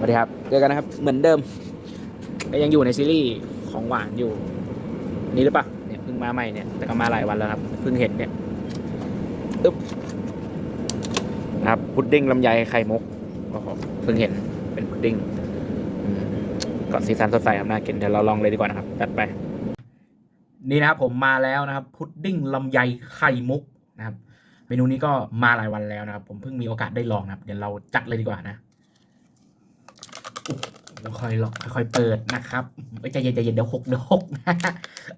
สวัสดีครับ เจอกันนะครับ เหมือนเดิมก็ยังอยู่ในซีรีส์ของหวานอยู่ นี่หรือเปล่าเนี่ยเพิ่งมาใหม่เนี่ย แต่ก็มาหลายวันแล้วครับ เพิ่งเห็นเนี่ยอึ๊บนะครับพุดดิ้งลำไยไข่มุกโอ้โหเพิ่งเห็นเป็นพุดดิ้งอืมก็สีสันสดใสครับน่ากินเดี๋ยวเราลองเลยดีกว่านะครับจัดไปนี่นะครับผมมาแล้วนะครับ พุดดิ้งลำไยไข่มุกนะครับเมนูนี้ก็มาหลายวันแล้วนะครับ ผมเพิ่งมีโอกาสได้ลองนะครับ เดี๋ยวเราจัดเลยดีกว่านะ ค่อยๆลองค่อยๆเปิดนะครับใจเย็นใจเย็นเดี๋ยวหกเดี๋ยวหกนะ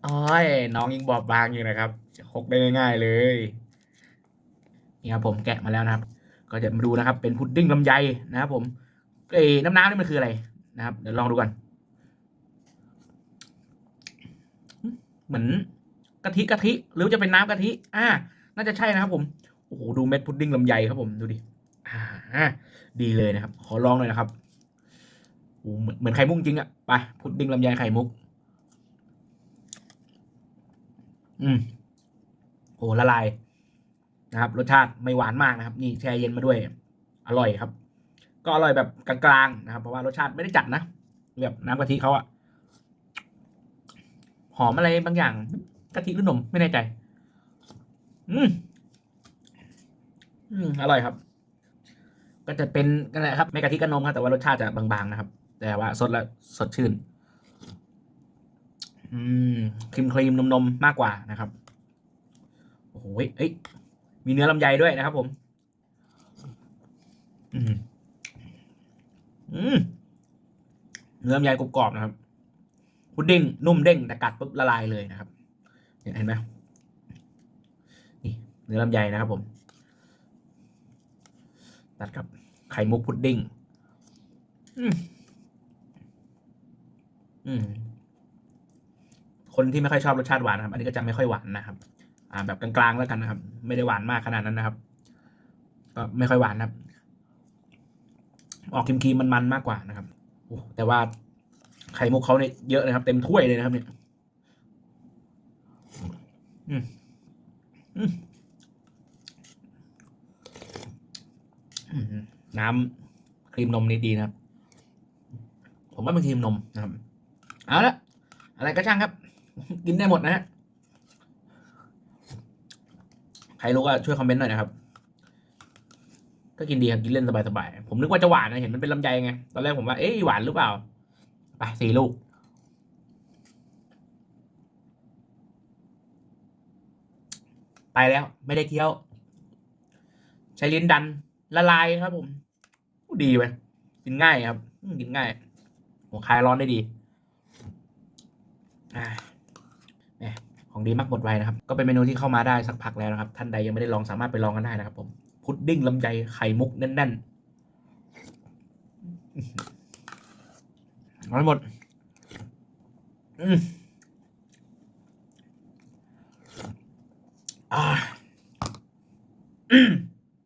อ้อยน้องยังบอบบางอยู่นะครับหกได้ง่ายๆเลยนี่ครับผมแกะมาแล้วนะครับ ก็จะมาดูนะครับ เป็นพุดดิ้งลำไยนะครับผมเอ้ยน้ำน้ำนี่มันคืออะไรนะครับ เดี๋ยวลองดูกันเหมือนกะทิกะทิหรือจะเป็นน้ำกะทิ อ่า น่าจะใช่นะครับ ผมโอ้โหดูเม็ดพุดดิ้งลำไยครับผมดูดิอ่า ดีเลยนะครับ ขอลองหน่อยนะครับ เหมือนเหมือนไข่มุกจริงอะไปพุดดิ้งลำไยไข่มุก อืมโอ้ละลายนะครับ รสชาติไม่หวานมากนะครับ นี่แช่เย็นมาด้วย อร่อยครับ ก็อร่อยแบบกลางๆนะครับ เพราะว่ารสชาติไม่ได้จัดนะแบบน้ำกะทิเขาอะหอมอะไรบางอย่างกะทิหรือนมไม่แน่ใจ อืมอืมอร่อยครับ ก็จะเป็นกันแหละครับไม่กะทิกับนมครับแต่ว่ารสชาติจะบางๆนะครับ แต่ว่าสดและสดชื่น อืมครีมครีมนมนมมากกว่านะครับ โอ้โหเอ้ยมีเนื้อลำไยด้วยนะครับผม อืมอืมเนื้อลำไยกรอบๆนะครับพุดดิ้งนุ่มเด้งแต่กัดปุ๊บละลายเลยนะครับเนี่ยเห็นไหมนี่เนื้อลำไยนะครับผมตัดกับไข่มุกพุดดิ้ง อืม คนที่ไม่ค่อยชอบรสชาติหวานครับอันนี้ก็จะไม่ค่อยหวานนะครับ อ่า แบบกลางๆแล้วกันนะครับ ไม่ได้หวานมากขนาดนั้นนะครับ ก็ไม่ค่อยหวานนะครับออกครีมๆมันๆมากกว่านะครับโอ้แต่ว่าไข่มุกเขาเนี่ยเยอะนะครับ เต็มถ้วยเลยนะครับ เนี่ย อืมอืมน้ำครีมนมนี่ดีนะครับ ผมว่าเป็นครีมนมนะครับ เอาละอะไรก็ช่างครับ กินได้หมดนะฮะใครรู้ก็ช่วยคอมเมนต์หน่อยนะครับ ก็กินดีครับกินเล่นสบายๆผมนึกว่าจะหวานนะเห็นมันเป็นลำไยไงตอนแรกผมว่าเอ๊ะหวานหรือเปล่าไปสี่ลูกไปแล้วไม่ได้เคี้ยว ใช้ลิ้นดันละลายครับผม ดีไปกินง่ายครับ กินง่ายหัวคลายร้อนได้ดี อ่าของดีมักหมดไวนะครับ ก็เป็นเมนูที่เข้ามาได้สักพักแล้วนะครับ ท่านใดยังไม่ได้ลองสามารถไปลองกันได้นะครับ ผมพุดดิ้งลำไยไข่มุกแน่นๆร้อนหมดอืมอ่าอืม